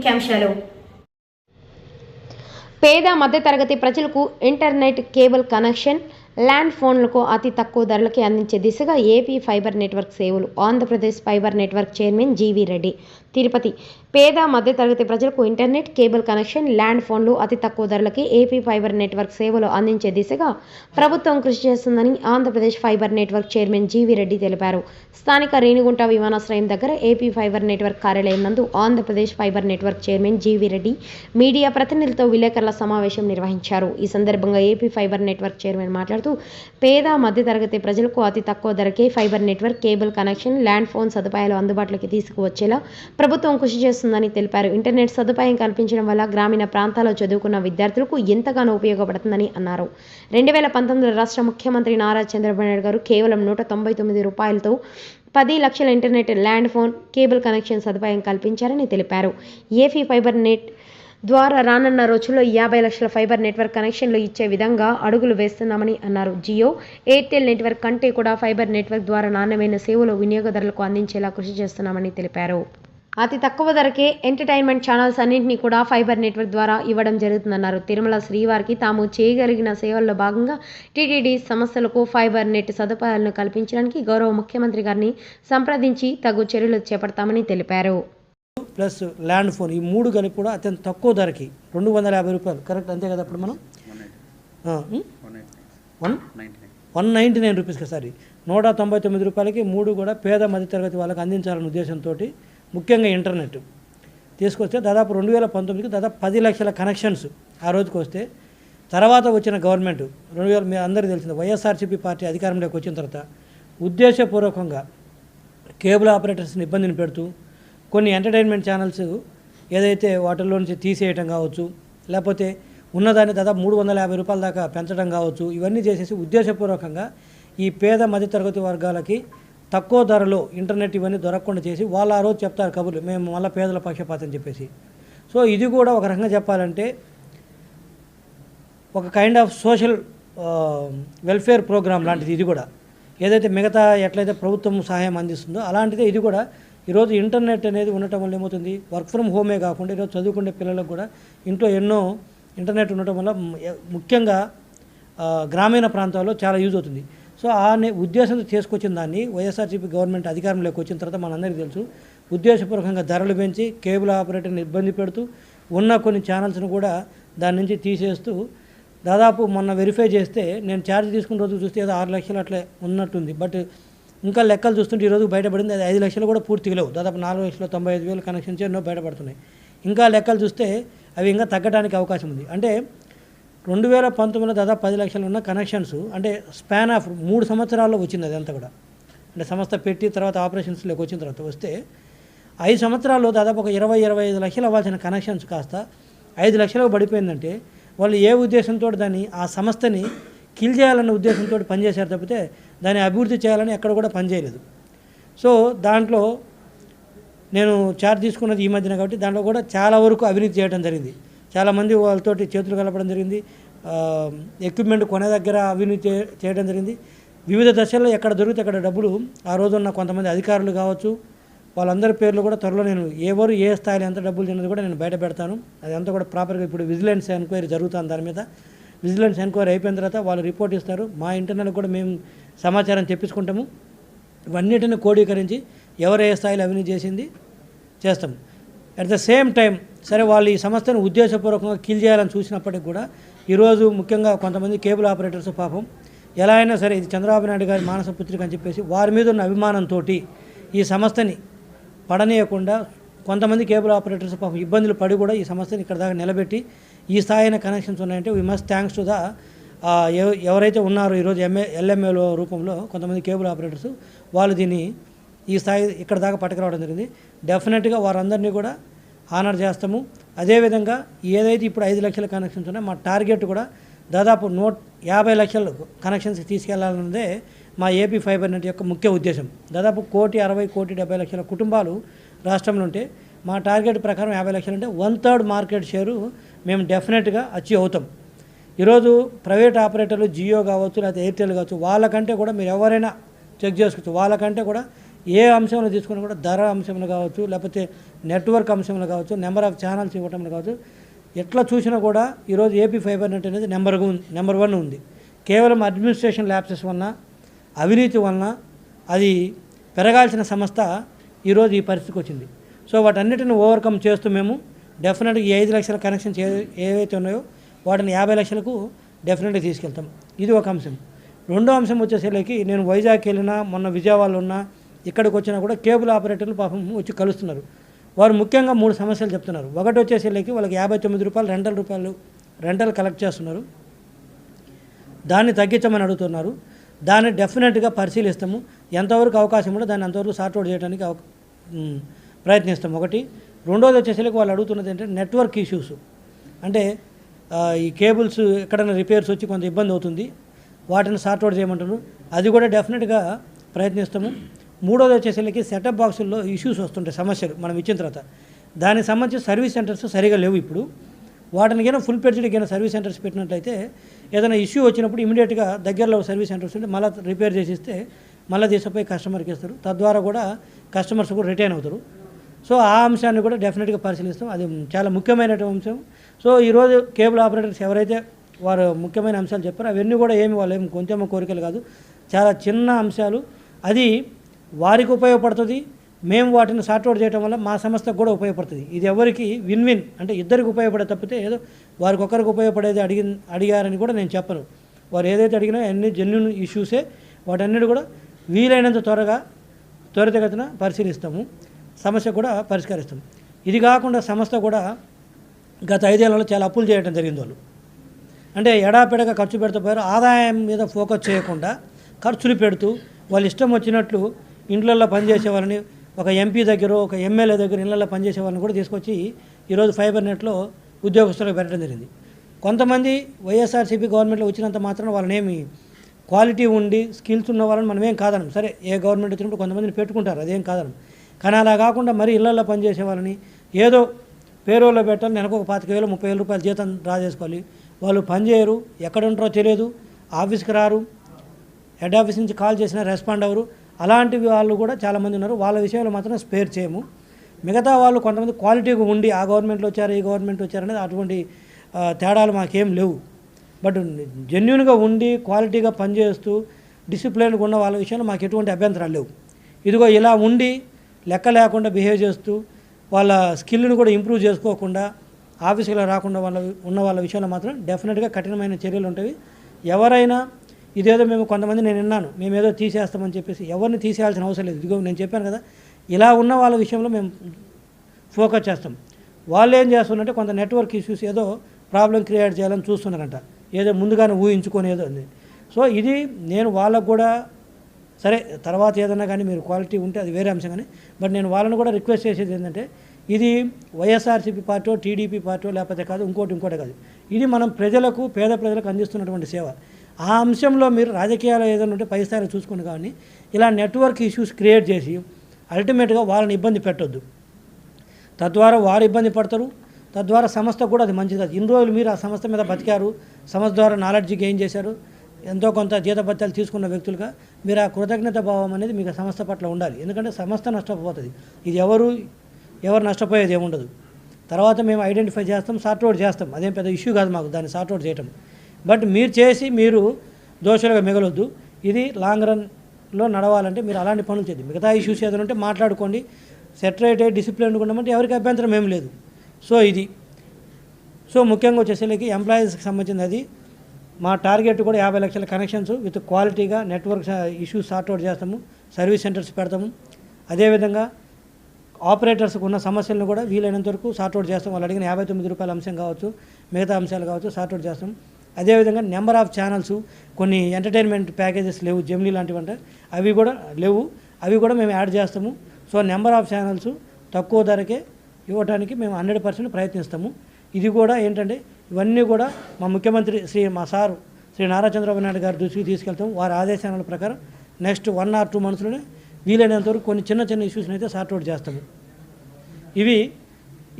ముఖ్యాంశాలు. పేద మధ్యతరగతి ప్రజలకు ఇంటర్నెట్ కేబుల్ కనెక్షన్ ల్యాండ్ ఫోన్లకు అతి తక్కువ ధరలకి అందించే దిశగా ఏపీ ఫైబర్ నెట్వర్క్ సేవలు Andhra Pradesh fibre network chairman GV Reddy. Tirupati పేద మధ్యతరగతి ప్రజలకు ఇంటర్నెట్ కేబుల్ కనెక్షన్ ల్యాండ్ ఫోన్లు అతి తక్కువ ధరలకి ఏపీ ఫైబర్ నెట్వర్క్ సేవలు అందించే దిశగా ప్రభుత్వం కృషి చేస్తుందని Andhra Pradesh fibre network chairman GV Reddy తెలిపారు. స్థానిక రేణిగుంట విమానాశ్రయం దగ్గర ఏపీ ఫైబర్ నెట్వర్క్ కార్యాలయం నందు Andhra Pradesh fibre network chairman GV Reddy media ప్రతినిధులతో విలేకరుల సమావేశం నిర్వహించారు. ఈ సందర్భంగా ఏపీ ఫైబర్ నెట్వర్క్ చైర్మన్ మాట్లాడుతూ పేద మధ్యతరగతి ప్రజలకు అతి తక్కువ ధరకే fibre network cable connection land phone సదుపాయాలు అందుబాటులోకి తీసుకువచ్చేలా ప్రభుత్వం కృషి చేస్తుందని తెలిపారు. ఇంటర్నెట్ సదుపాయం కల్పించడం వల్ల గ్రామీణ ప్రాంతాల్లో చదువుకున్న విద్యార్థులకు ఎంతగానో ఉపయోగపడుతుందని అన్నారు. రెండు వేల పంతొమ్మిదిలో రాష్ట్ర ముఖ్యమంత్రి నారా చంద్రబాబు నాయుడు గారు కేవలం నూట తొంభై తొమ్మిది రూపాయలతో పది లక్షల internet land phone cable connection సదుపాయం కల్పించారని తెలిపారు. ఏఫీ ఫైబర్ నెట్ ద్వారా రానున్న రోజుల్లో యాభై లక్షల ఫైబర్ నెట్వర్క్ కనెక్షన్లు ఇచ్చే విధంగా అడుగులు వేస్తున్నామని అన్నారు. జియో ఎయిర్టెల్ నెట్వర్క్ కంటే కూడా ఫైబర్ నెట్వర్క్ ద్వారా నాణ్యమైన సేవలు వినియోగదారులకు అందించేలా కృషి చేస్తున్నామని తెలిపారు. అతి తక్కువ ధరకే ఎంటర్టైన్మెంట్ ఛానల్స్ అన్నింటినీ కూడా ఫైబర్ నెట్వర్క్ ద్వారా ఇవ్వడం జరుగుతుందన్నారు. తిరుమల శ్రీవారికి తాము చేయగలిగిన సేవల్లో భాగంగా టీటీడీ సంస్థలకు ఫైబర్ నెట్ సదుపాయాలను కల్పించడానికి గౌరవ ముఖ్యమంత్రి గారిని సంప్రదించి తగు చర్యలు చేపడతామని తెలిపారు. Plus land phone. ఈ మూడు కలిపి కూడా అత్యంత తక్కువ ధరకి. రెండు వందల యాభై రూపాయలు. కరెక్ట్. అంతే కదా అప్పుడు మనం? One one ninety nine. రూపీస్కి సారీ. నూట తొంభై తొమ్మిది రూపాయలకి మూడు కూడా పేద మధ్యతరగతి వాళ్ళకి అందించాలనే ఉద్దేశంతో ముఖ్యంగా ఇంటర్నెట్. తీసుకొస్తే దాదాపు రెండు వేల పంతొమ్మిదికి దాదాపు పది లక్షల కనెక్షన్స్ ఆ రోజుకి వస్తే తర్వాత వచ్చిన గవర్నమెంట్ రెండు వేల మీ అందరికీ తెలిసింది వైఎస్ఆర్సీపీ పార్టీ అధికారంలోకి వచ్చిన తర్వాత ఉద్దేశపూర్వకంగా కేబుల్ ఆపరేటర్స్ని ఇబ్బందిని పెడుతూ కొన్ని ఎంటర్టైన్మెంట్ ఛానల్స్ ఏదైతే వాటిల్లో నుంచి తీసేయటం కావచ్చు లేకపోతే ఉన్నదాన్ని దాదాపు మూడు వందల యాభై రూపాయల దాకా పెంచడం కావచ్చు ఇవన్నీ చేసేసి ఉద్దేశపూర్వకంగా ఈ పేద మధ్యతరగతి వర్గాలకి తక్కువ ధరలో ఇంటర్నెట్ ఇవన్నీ దొరకకుండా చేసి వాళ్ళు ఆ రోజు చెప్తారు కబుర్లు మేము మళ్ళీ పేదల పక్షపాతం చెప్పేసి. సో ఇది కూడా ఒక రకంగా చెప్పాలంటే ఒక kind of social welfare programme లాంటిది ఇది కూడా. ఏదైతే మిగతా ఎట్లయితే ప్రభుత్వం సహాయం అందిస్తుందో అలాంటిదే ఇది కూడా ఈరోజు ఇంటర్నెట్ అనేది ఉండటం వల్ల ఏమవుతుంది? వర్క్ ఫ్రమ్ హోమే కాకుండా ఈరోజు చదువుకునే పిల్లలకు కూడా ఇంట్లో ఎన్నో ఇంటర్నెట్ ఉండటం వల్ల ముఖ్యంగా గ్రామీణ ప్రాంతాల్లో చాలా యూజ్ అవుతుంది. సో ఆ ఉద్దేశంతో తీసుకొచ్చిన దాన్ని వైఎస్ఆర్సీపీ గవర్నమెంట్ అధికారంలోకి వచ్చిన తర్వాత మనందరికీ తెలుసు. ఉద్దేశపూర్వకంగా ధరలు పెంచి కేబుల్ ఆపరేటర్ని ఇబ్బంది పెడుతూ ఉన్న కొన్ని ఛానల్స్ను కూడా దాని నుంచి తీసేస్తూ దాదాపు మొన్న వెరిఫై చేస్తే నేను ఛార్జ్ తీసుకున్న రోజు చూస్తే ఏదో ఆరు లక్షలు అట్లే ఉన్నట్టుంది. బట్ ఇంకా లెక్కలు చూస్తుంటే ఈరోజు బయటపడింది అది ఐదు లక్షలు కూడా పూర్తిగా లేవు. దాదాపు నాలుగు లక్షల తొంభై ఐదు వేలు కనెక్షన్స్ ఎన్నో బయటపడుతున్నాయి. ఇంకా లెక్కలు చూస్తే అవి ఇంకా తగ్గడానికి అవకాశం ఉంది. అంటే రెండు వేల పంతొమ్మిదిలో దాదాపు పది లక్షలు ఉన్న కనెక్షన్స్ అంటే స్పాన్ ఆఫ్ మూడు సంవత్సరాల్లో వచ్చింది అదంతా కూడా. అంటే సంస్థ పెట్టి తర్వాత ఆపరేషన్స్లోకి వచ్చిన తర్వాత వస్తే ఐదు సంవత్సరాల్లో దాదాపు ఒక ఇరవై ఇరవై ఐదు లక్షలు అవ్వాల్సిన కనెక్షన్స్ కాస్త ఐదు లక్షలకు పడిపోయిందంటే వాళ్ళు ఏ ఉద్దేశంతో దాన్ని ఆ సంస్థని కిల్ చేయాలన్న ఉద్దేశంతో పనిచేశారు తప్పితే దాన్ని అభివృద్ధి చేయాలని ఎక్కడ కూడా పనిచేయలేదు. సో దాంట్లో నేను చార్జ్ తీసుకున్నది ఈ మధ్యన కాబట్టి దాంట్లో కూడా చాలా వరకు అవినీతి చేయడం జరిగింది. చాలామంది వాళ్ళతోటి చేతులు కలపడం జరిగింది. ఎక్విప్మెంట్ కొనే దగ్గర అవినీతి చేయడం జరిగింది. వివిధ దశల్లో ఎక్కడ దొరికితే అక్కడ డబ్బులు ఆ రోజున్న కొంతమంది అధికారులు కావచ్చు వాళ్ళందరి పేర్లు కూడా త్వరలో నేను ఎవరు ఏ స్థాయిలో ఎంత డబ్బులు తిన్నది కూడా నేను బయట పెడతాను. అదంతా కూడా ప్రాపర్గా ఇప్పుడు విజిలెన్స్ ఎంక్వైరీ జరుగుతుంది దాని మీద. విజిలెన్స్ ఎంక్వైరీ అయిపోయిన తర్వాత వాళ్ళు రిపోర్ట్ ఇస్తారు. మా ఇంటర్నల్ కూడా మేము సమాచారం తెప్పించుకుంటాము. ఇవన్నిటిని కోడీకరించి ఎవరు ఏ స్థాయిలో అవినీతి చేసింది చేస్తాం అట్ ద సేమ్ టైం సరే వాళ్ళు ఈ సంస్థను ఉద్దేశపూర్వకంగా కిల్ చేయాలని చూసినప్పటికి కూడా ఈరోజు ముఖ్యంగా కొంతమంది కేబుల్ ఆపరేటర్స్ పాపం ఎలా అయినా సరే ఇది చంద్రబాబు నాయుడు గారి మానస పుత్రిక అని చెప్పేసి వారి మీద ఉన్న అభిమానంతో ఈ సంస్థని పడనీయకుండా కొంతమంది కేబుల్ ఆపరేటర్స్ పాపం ఇబ్బందులు పడి కూడా ఈ సంస్థని ఇక్కడ దాకా నిలబెట్టి ఈ స్థాయి అయిన కనెక్షన్స్ ఉన్నాయంటే we must thanks to the ఎవరైతే ఉన్నారో ఈరోజు ఎంఏ ఎల్ఎంఏలో రూపంలో కొంతమంది కేబుల్ ఆపరేటర్స్ వాళ్ళు దీన్ని ఈ స్థాయి ఇక్కడ దాకా పట్టుకురావడం జరిగింది. డెఫినెట్గా వారందరినీ కూడా ఆనర్ చేస్తాము. అదేవిధంగా ఏదైతే ఇప్పుడు ఐదు లక్షల కనెక్షన్స్ ఉన్నాయో మా టార్గెట్ కూడా దాదాపు నూట యాభై లక్షల కనెక్షన్స్కి తీసుకెళ్ళాలన్నదే మా ఏపీ ఫైబర్ నెట్ యొక్క ముఖ్య ఉద్దేశం. దాదాపు కోటి అరవై కోటి డెబ్బై లక్షల కుటుంబాలు రాష్ట్రంలో ఉంటే మా టార్గెట్ ప్రకారం యాభై లక్షలు అంటే వన్ థర్డ్ మార్కెట్ షేరు మేము డెఫినెట్గా అచీవ్ అవుతాం. ఈరోజు ప్రైవేట్ ఆపరేటర్లు జియో కావచ్చు లేకపోతే ఎయిర్టెల్ కావచ్చు వాళ్ళకంటే కూడా మీరు ఎవరైనా చెక్ చేసుకోవచ్చు. వాళ్ళకంటే కూడా ఏ అంశంలో తీసుకున్నా కూడా ధర అంశంలో కావచ్చు లేకపోతే నెట్వర్క్ అంశంలో కావచ్చు నెంబర్ ఆఫ్ ఛానల్స్ ఇవ్వటంలో కావచ్చు ఎట్లా చూసినా కూడా ఈరోజు ఏపీ ఫైబర్ నెట్ అనేది నెంబర్ నెంబర్ వన్ ఉంది. కేవలం అడ్మినిస్ట్రేషన్ ల్యాప్సెస్ వలన అవినీతి వలన అది పెరగాల్సిన సంస్థ ఈరోజు ఈ పరిస్థితికి వచ్చింది. సో వాటన్నిటిని ఓవర్కమ్ చేస్తూ మేము డెఫినెట్గా ఈ ఐదు లక్షల కనెక్షన్స్ ఏ ఏవైతే ఉన్నాయో వాటిని యాభై లక్షలకు డెఫినెట్గా తీసుకెళ్తాం. ఇది ఒక అంశం. రెండో అంశం వచ్చేసరికి నేను వైజాగ్ వెళ్ళినా మొన్న విజయవాడలో ఉన్నా ఇక్కడికి వచ్చినా కూడా కేబుల్ ఆపరేటర్లు పాపం వచ్చి కలుస్తున్నారు. వారు ముఖ్యంగా మూడు సమస్యలు చెప్తున్నారు. ఒకటి వచ్చేసరికి వాళ్ళకి యాభై తొమ్మిది రూపాయలు రెండల రూపాయలు రెంటల్ కలెక్ట్ చేస్తున్నారు. దాన్ని తగ్గించమని అడుగుతున్నారు. దాన్ని డెఫినెట్గా పరిశీలిస్తాము. ఎంతవరకు అవకాశం ఉందో దాన్ని అంతవరకు సార్ట్అవుట్ చేయడానికి అవ- ప్రయత్నిస్తాం. ఒకటి రెండోది వచ్చేసరికి వాళ్ళు అడుగుతున్నది ఏంటంటే నెట్వర్క్ ఇష్యూస్ అంటే ఈ కేబుల్స్ ఎక్కడైనా రిపేర్స్ వచ్చి కొంత ఇబ్బంది అవుతుంది వాటిని సార్ట్అవుట్ చేయమంటారు అది కూడా డెఫినెట్గా ప్రయత్నిస్తాము. మూడోది వచ్చేసరికి సెటప్ బాక్సుల్లో ఇష్యూస్ వస్తుంటాయి సమస్యలు మనం ఇచ్చిన తర్వాత. దానికి సంబంధించి సర్వీస్ సెంటర్స్ సరిగా లేవు ఇప్పుడు. వాటిని కైనా ఫుల్ పెడ్జ్డ్ అయినా సర్వీస్ సెంటర్స్ పెట్టినట్లయితే ఏదైనా ఇష్యూ వచ్చినప్పుడు ఇమీడియట్గా దగ్గరలో సర్వీస్ సెంటర్స్ ఉంటే మళ్ళీ రిపేర్ చేసి ఇస్తే మళ్ళీ తీసుకుపోయి కస్టమర్కి ఇస్తారు. తద్వారా కూడా కస్టమర్స్ కూడా రిటైన్ అవుతారు. సో ఆ అంశాన్ని కూడా డెఫినెట్గా పరిశీలిస్తాం. అది చాలా ముఖ్యమైనటువంటి అంశం. సో ఈరోజు కేబుల్ ఆపరేటర్స్ ఎవరైతే వారు ముఖ్యమైన అంశాలు చెప్పారో అవన్నీ కూడా ఏమి వాళ్ళు ఏమి కొంచెం కోరికలు కాదు. చాలా చిన్న అంశాలు. అది వారికి ఉపయోగపడుతుంది. మేము వాటిని సార్ట్అవుట్ చేయడం వల్ల మా సంస్థకు కూడా ఉపయోగపడుతుంది. ఇది ఎవరికి విన్ విన్ అంటే ఇద్దరికి ఉపయోగపడే తప్పితే ఏదో వారికి ఒకరికి ఉపయోగపడేది అడిగి అడిగారని కూడా నేను చెప్పను. వారు ఏదైతే అడిగినా అన్ని జెన్యున్ ఇష్యూసే వాటన్నిటి కూడా వీలైనంత త్వరగా త్వరితగతిన పరిశీలిస్తాము. సమస్య కూడా పరిష్కరిస్తుంది. ఇది కాకుండా సంస్థ కూడా గత ఐదేళ్ళలో చాలా అప్పులు చేయడం జరిగింది వాళ్ళు. అంటే ఎడాపెడగా ఖర్చు పెడుతూ పోయారు. ఆదాయం మీద ఫోకస్ చేయకుండా ఖర్చులు పెడుతూ వాళ్ళు ఇష్టం వచ్చినట్లు ఇండ్లల్లో పనిచేసే వాళ్ళని ఒక ఎంపీ దగ్గర ఒక ఎమ్మెల్యే దగ్గర ఇళ్ళలో పనిచేసే వాళ్ళని కూడా తీసుకొచ్చి ఈరోజు ఫైబర్ నెట్లో ఉద్యోగస్తులకు పెట్టడం జరిగింది. కొంతమంది వైఎస్ఆర్సీపీ గవర్నమెంట్లో వచ్చినంత మాత్రం వాళ్ళనేమి క్వాలిటీ ఉండి స్కిల్స్ ఉన్న వాళ్ళని మనం ఏం కాదనం సరే ఏ గవర్నమెంట్ వచ్చినప్పుడు కొంతమందిని పెట్టుకుంటారు. అదేం కాదనం కానీ అలా కాకుండా మరీ ఇళ్ళలో పనిచేసే వాళ్ళని ఏదో పేరోల్లో పెట్టాలి నెలకు ఒక పాతిక వేలు ముప్పై వేల రూపాయలు జీతం డ్రా చేసుకోవాలి వాళ్ళు పనిచేయరు ఎక్కడ ఉంటారో తెలియదు ఆఫీస్కి రారు హెడ్ ఆఫీస్ నుంచి కాల్ చేసినా రెస్పాండ్ అవ్వరు. అలాంటి వాళ్ళు కూడా చాలామంది ఉన్నారు. వాళ్ళ విషయంలో మాత్రం స్పేర్ చేయము. మిగతా వాళ్ళు కొంతమంది క్వాలిటీగా ఉండి ఆ గవర్నమెంట్లో వచ్చారు ఈ గవర్నమెంట్ వచ్చారు అనేది అటువంటి తేడాలు మాకేం లేవు. బట్ జెన్యున్గా ఉండి క్వాలిటీగా పనిచేస్తూ డిసిప్లిన్గా ఉన్న వాళ్ళ విషయంలో మాకు ఎటువంటి అభ్యంతరాలు లేవు. ఇదిగో ఇలా ఉండి లెక్క లేకుండా బిహేవ్ చేస్తూ వాళ్ళ స్కిల్ని కూడా ఇంప్రూవ్ చేసుకోకుండా ఆఫీసులో రాకుండా వాళ్ళ ఉన్న వాళ్ళ విషయంలో మాత్రం డెఫినెట్గా కఠినమైన చర్యలు ఉంటాయి. ఎవరైనా ఇదేదో మేము కొంతమంది నేను విన్నాను మేము ఏదో తీసేస్తామని చెప్పేసి ఎవరిని తీసేయాల్సిన అవసరం లేదు. ఇదిగో నేను చెప్పాను కదా ఇలా ఉన్న వాళ్ళ విషయంలో మేము ఫోకస్ చేస్తాం. వాళ్ళు ఏం చేస్తున్నారంటే కొంత నెట్వర్క్ ఇష్యూస్ ఏదో ప్రాబ్లం క్రియేట్ చేయాలని చూస్తున్నారంట. ఏదో ముందుగానే ఊహించుకొని ఏదో ఉంది. సో ఇది నేను వాళ్ళకు కూడా సరే తర్వాత ఏదైనా కానీ మీరు క్వాలిటీ ఉంటే అది వేరే అంశం కానీ బట్ నేను వాళ్ళని కూడా రిక్వెస్ట్ చేసేది ఏంటంటే ఇది వైఎస్ఆర్సీపీ పార్టీ టీడీపీ పార్టీ లేకపోతే కాదు ఇంకోటి ఇంకోటి కాదు. ఇది మనం ప్రజలకు పేద ప్రజలకు అందిస్తున్నటువంటి సేవ. ఆ అంశంలో మీరు రాజకీయాలు ఏదైనా ఉంటే పై స్థాయిలో చూసుకుని కానీ ఇలా నెట్వర్క్ ఇష్యూస్ క్రియేట్ చేసి అల్టిమేట్గా వాళ్ళని ఇబ్బంది పెట్టొద్దు. తద్వారా వారు ఇబ్బంది పడతారు. తద్వారా సంస్థ కూడా అది మంచిది కాదు. ఇన్ని రోజులు మీరు ఆ సంస్థ మీద బతికారు. సంస్థ ద్వారా నాలెడ్జ్ గెయిన్ చేశారు. ఎంతో కొంత జీతభత్యాలు తీసుకున్న వ్యక్తులుగా మీరు ఆ కృతజ్ఞత భావం అనేది మీకు సంస్థ పట్ల ఉండాలి. ఎందుకంటే సంస్థ నష్టపోతుంది. ఇది ఎవరు ఎవరు నష్టపోయేది ఏముండదు. తర్వాత మేము ఐడెంటిఫై చేస్తాం సార్ట్అవుట్ చేస్తాం. అదేం పెద్ద ఇష్యూ కాదు మాకు దాన్ని సార్ట్అవుట్ చేయటం. బట్ మీరు చేసి మీరు దోషులుగా మిగలొద్దు. ఇది లాంగ్ రన్లో నడవాలంటే మీరు అలాంటి పనులు చేయండి. మిగతా ఇష్యూస్ ఏదైనా ఉంటే మాట్లాడుకోండి. సెటరేట్ డిసిప్లిన్ ఉండమంటే ఎవరికి అభ్యంతరం ఏం లేదు. సో ఇది. సో ముఖ్యంగా వచ్చేసరికి ఎంప్లాయీస్కి సంబంధించింది అది. మా టార్గెట్ కూడా యాభై లక్షల కనెక్షన్స్ విత్ క్వాలిటీగా నెట్వర్క్ ఇష్యూస్ సార్ట్అవుట్ చేస్తాము సర్వీస్ సెంటర్స్ పెడతాము. అదేవిధంగా ఆపరేటర్స్కి ఉన్న సమస్యలను కూడా వీలైనంత వరకు సార్ట్అవుట్ చేస్తాం. వాళ్ళు అడిగిన యాభై తొమ్మిది రూపాయల అంశం కావచ్చు మిగతా అంశాలు కావచ్చు సార్ట్అవుట్ చేస్తాం. అదేవిధంగా నెంబర్ ఆఫ్ ఛానల్స్ కొన్ని ఎంటర్టైన్మెంట్ ప్యాకేజెస్ లేవు జెమినీ లాంటివి అంటే అవి కూడా లేవు. అవి కూడా మేము యాడ్ చేస్తాము. సో నెంబర్ ఆఫ్ ఛానల్స్ తక్కువ ధరకే ఇవ్వడానికి మేము హండ్రెడ్ పర్సెంట్ ప్రయత్నిస్తాము. ఇది కూడా ఏంటంటే ఇవన్నీ కూడా మా ముఖ్యమంత్రి శ్రీ మా సారు శ్రీ నారా చంద్రబాబు నాయుడు గారి దృష్టికి తీసుకెళ్తాం. వారి ఆదేశాల ప్రకారం నెక్స్ట్ వన్ ఆర్ టూ మంత్స్లోనే వీలైనంత వరకు కొన్ని చిన్న చిన్న ఇష్యూస్ని అయితే సార్ట్అవుట్ చేస్తాము ఇవి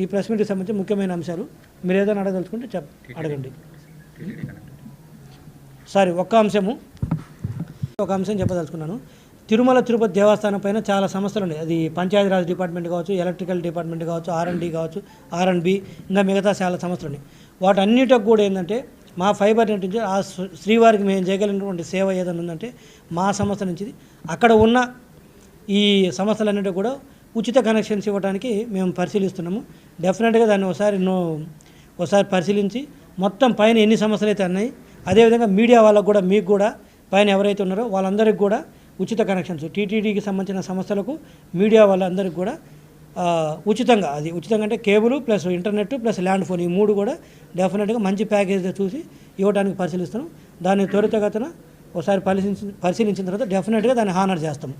ఈ ప్రెస్ మీట్కి సంబంధించి ముఖ్యమైన అంశాలు. మీరు ఏదైనా అడగదలుచుకుంటే చెప్ అడగండి. సారీ ఒక్క అంశము. ఒక అంశం చెప్పదలుచుకున్నాను. తిరుమల తిరుపతి దేవస్థానం పైన చాలా సమస్యలు ఉన్నాయి. అది పంచాయతీరాజ్ డిపార్ట్మెంట్ కావచ్చు ఎలక్ట్రికల్ డిపార్ట్మెంట్ కావచ్చు ఆర్ఎండి కావచ్చు ఆర్ఎండ్బి ఇంకా మిగతా చాలా సమస్యలు ఉన్నాయి. వాటన్నిటికి కూడా ఏంటంటే మా ఫైబర్ నెట్ నుంచి ఆ శ్రీ- శ్రీవారికి మేము చేయగలిగినటువంటి సేవ ఏదైనా ఉందంటే మా సంస్థ నుంచి అక్కడ ఉన్న ఈ సమస్యలన్నిటి కూడా ఉచిత కనెక్షన్స్ ఇవ్వడానికి మేము పరిశీలిస్తున్నాము. డెఫినెట్గా దాన్ని ఒకసారి నో ఒకసారి పరిశీలించి మొత్తం పైన ఎన్ని సమస్యలు అయితే ఉన్నాయి అదేవిధంగా మీడియా వాళ్ళకు కూడా మీకు కూడా పైన ఎవరైతే ఉన్నారో వాళ్ళందరికీ కూడా ఉచిత కనెక్షన్స్. టీటీడీకి సంబంధించిన సమస్యలకు మీడియా వాళ్ళందరికీ కూడా ఉచితంగా అది ఉచితంగా అంటే cable plus internet plus land phone ఈ మూడు కూడా డెఫినెట్గా మంచి ప్యాకేజ్ చూసి ఇవ్వడానికి పరిశీలిస్తున్నాం. దాన్ని త్వరితగతన ఒకసారి పరిశీలించి పరిశీలించిన తర్వాత డెఫినెట్గా దాన్ని హానర్ చేస్తాం.